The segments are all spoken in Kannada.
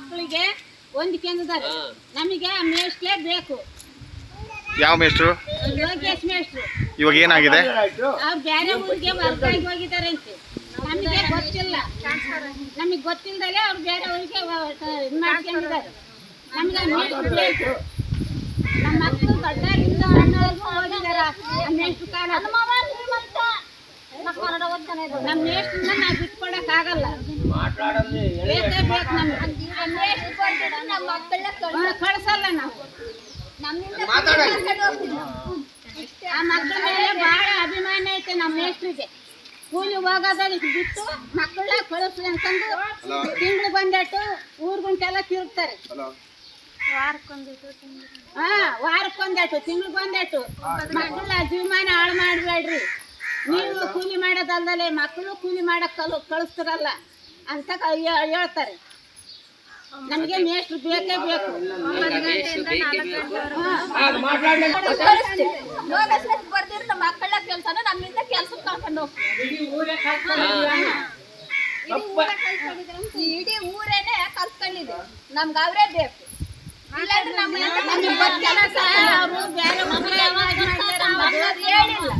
ಮಕ್ಕಳಿಗೆ ಹೊಂದ್ಕೊಂಡಿದ್ದಾರೆ ನಮಗೆ ಮೇಷ್ಟ್ಲೇ ಬೇಕು. ಯಾವ ಮೇಷ್ಟ್ರು? ಲೋಕೇಶ್ ಮೇಷ್ಟ್ರು. ಇವಾಗ ಏನಾಗಿದೆ? ಅವ್ರು ಬೇರೆ ಊರಿಗೆ ವರ್ಗಾಯಿ ಹೋಗಿದ್ದಾರೆ ಅಂತ ನಮಗೆ ಗೊತ್ತಿಲ್ಲ. ನಮಗೆ ಗೊತ್ತಿಲ್ಲದಲೇ ಅವ್ರು ಬೇರೆ ಊರಿಗೆ ಮಾಡ್ಕೊಂಡಿದ್ದಾರೆ ನಮಗೆ ಮೇಷ್ಟ್ರು ಬೇಕು. ನಮ್ಮ ಮಕ್ಕಳು ದೊಡ್ಡವರಿಂದ ಸಣ್ಣವ್ರಿಗೂ ಹೋಗಿದ್ದಾರೆ ಆ ಮೇಷ್ಟ್ರು ಕಾರಣ ನಮ್ಮ ಮೇಷ್ಟ್ರನ್ನ ನಾವು ಬಿಟ್ಕೊಡಕ್ ಆಗಲ್ಲ. ಬೇಕೇ ಬೇಕು ನಮ್ಗೆ ಹ್ಮ್, ಕಳ್ಸಲ್ಲ ನಾವು. ಆ ಮಕ್ಕಳ ಮೇಲೆ ಬಹಳ ಅಭಿಮಾನ ಐತೆ ನಮ್ಮ ಮೇಷ್ಟ್ರಿಗೆ. ಕೂಲಿ ಹೋಗೋದಲ್ಲಿ ಬಿಟ್ಟು ಮಕ್ಕಳ ಕಳಿಸ್ಲಿ ಅಂತಂದು ತಿಂಗಳು ಬಂದಟ್ಟು ಊರ್ಗುಂಟೆಲ್ಲ ತಿರುಗ್ತಾರೆ. ಹಾ ವಾರಕ್ಕೊಂದಟ್ಟು ತಿಂಗ್ಳಿಗೆ ಒಂದೆಟ್ಟು ಮಕ್ಕಳ ಅಭಿಮಾನ ಹಾಳು ಮಾಡಬೇಡ್ರಿ. ನೀವು ಕೂಲಿ ಮಾಡೋದಲ್ದಲೆ ಮಕ್ಕಳು ಕೂಲಿ ಮಾಡಕ್ ಕಲ್ ಕಳಿಸ್ತಾರಲ್ಲ ಅಂತ ಕ- ಹೇ- ಹೇಳ್ತಾರೆ. ನಮಗೆ ಮೇಷ್ಟ್ರು ಬೇಕೇ ಬೇಕು. ಬರ್ದಿರ್ತ ಮಕ್ಕಳ ಕೆಲ್ಸನ ನಮ್ಮಿಂದ ಕೆಲ್ಸಕ್ಕೆ ಹೋಗ್ತೀವಿ ಇಡೀ ಊರೇನೆ ಕಲ್ತ್ಕೊಂಡಿದೆ ನಮ್ಗೆ ಅವರೇ ಬೇಕು ಇಲ್ಲಾಂದ್ರೆ ನಮ್ಮ ಅವರು ಬೇರೆ ಊರಿಗೆ ಯಾವಾಗ ಹೇಳಿಲ್ಲ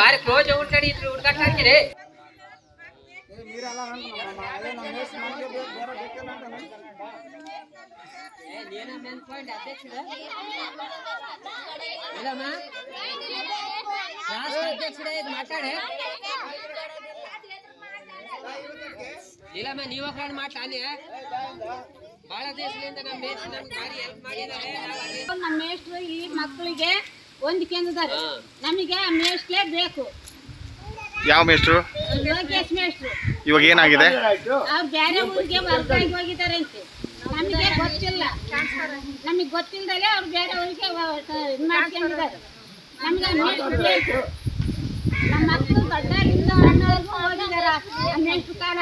ಬಾರಿ ಕ್ಲೋಸ್ ಉಂಟಾಡಿ ಇದ್ರು ಹುಡುಗಾಟ ಹಾಕಿರಿ ಇಲ್ಲಮ್ಮ ರಾಷ್ಟ್ರ ಅಧ್ಯಕ್ಷರೇ ಇದು ಮಾತಾಡೆ ಇಲ್ಲಮ್ಮ ನೀವು ಕಾರಣ ಮಾತಾಡಿ ಬಹಳ ದೇಶದಿಂದ ನಮ್ಮ ಮೇಷ್ಟ್ರು ಈ ಮಕ್ಕಳಿಗೆ ಹೊಂದ್ಕೊಂಡಿದ್ದಾರೆ ನಮಗೆ ಆ ಮೇಷ್ಟ್ಲೇ ಬೇಕು. ಯಾವ ಮೇಷ್ಟ್ರು? ಲೋಕೇಶ್ ಮೇಷ್ಟ್ರು. ಇವಾಗ ಏನಾಗಿದೆ? ಅವ್ರು ಬೇರೆ ಊರಿಗೆ ವರ್ಗಾಗಿ ಹೋಗಿದ್ದಾರಂತೆ. ನಮಗೆ ಗೊತ್ತಿಲ್ಲ. ನಮಗೆ ಗೊತ್ತಿಲ್ಲದೆ ಅವ್ರು ಬೇರೆ ಊರಿಗೆ ಇದು ಮಾಡ್ಕೊಂಡಿದ್ದಾರೆ ನಮಗೆ ಆ ಮೇಷ್ಟ್ರು ಬೇಕು. ನಮ್ಮ ಮಕ್ಕಳು ದೊಡ್ಡವರಿಂದ ಹೋಗಿದ್ದಾರೆ? ಆ ಮೇಷ್ಟ್ರು ಕಾಲ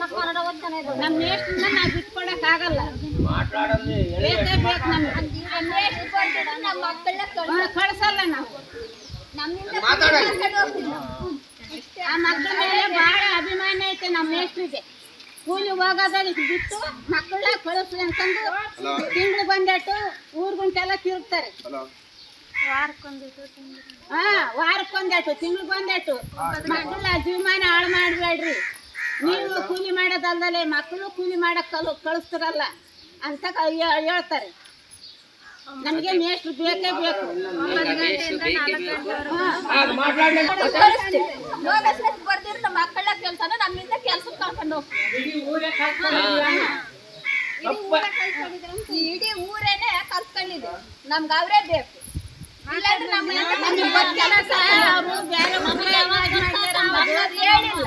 ನಮ್ಮ ಮೇಷ್ಟ್ರನ್ನ ನಾವು ಬಿಟ್ಕೊಡಕ್ ಆಗಲ್ಲ. ಬೇಕೇ ಬೇಕು ನಮ್ಗೆ ನಮ್ಮ ಮಕ್ಕಳ ಹ್ಮ್, ಕಳ್ಸಲ್ಲ ನಾವು ನಮ್ಮಿಂದ ಆ ಮಕ್ಕಳ ಮೇಲೆ ಬಹಳ ಅಭಿಮಾನ ಐತೆ ನಮ್ಮ ಮೇಷ್ಟ್ರಿಗೆ. ಕೂಲಿ ಹೋಗೋದಾಗ ಬಿಟ್ಟು ಮಕ್ಕಳ ಕಳಿಸ್ಲಿ ಅಂತಂದು ತಿಂಗಳು ಬಂದಟ್ಟು ಊರ್ಗುಂಟೆಲ್ಲ ತಿರುಗ್ತಾರೆ. ಹಾ ವಾರಕ್ಕೊಂದಟ್ಟು ತಿಂಗ್ಳಿಗೆ ಬಂದಟ್ಟು. ಮಕ್ಕಳ ಜೀವಮಾನ ಹಾಳು ಮಾಡಬೇಡ್ರಿ. ನೀವು ಕೂಲಿ ಮಾಡೋದಲ್ದಲೆ ಮಕ್ಕಳು ಕೂಲಿ ಮಾಡಕ್ ಕಲ್ ಕಳಿಸ್ತಾರಲ್ಲ ಅಂತ ಕ- ಹೇ- ಹೇಳ್ತಾರೆ. ನಮಗೆ ಮೇಷ್ಟ್ರು ಬೇಕೇ ಬೇಕು. ಬರ್ದಿರ್ತ ಮಕ್ಕಳ ಕೆಲ್ಸನ ನಮ್ಮಿಂದ ಕೆಲ್ಸಕ್ಕೆ ಕರ್ಕೊಂಡು ಹೋಗ್ತೀವಿ ಇಡೀ ಊರೇನೆ ಕಲ್ತ್ಕೊಂಡಿದೆ ನಮ್ಗೆ ಅವರೇ ಬೇಕು. ಇಲ್ಲಾಂದ್ರೆ ನಮ್ಗೆ ನಮಗೆ ಗೊತ್ತಿಲ್ಲ ಸರ್ ಅವರು ಬೇರೆ ಊರಿಗೆ ಯಾವಾಗ ಮಾಡ್ತಾರೆ ಅನ್ನೋದು ಹೇಳಿಲ್ಲ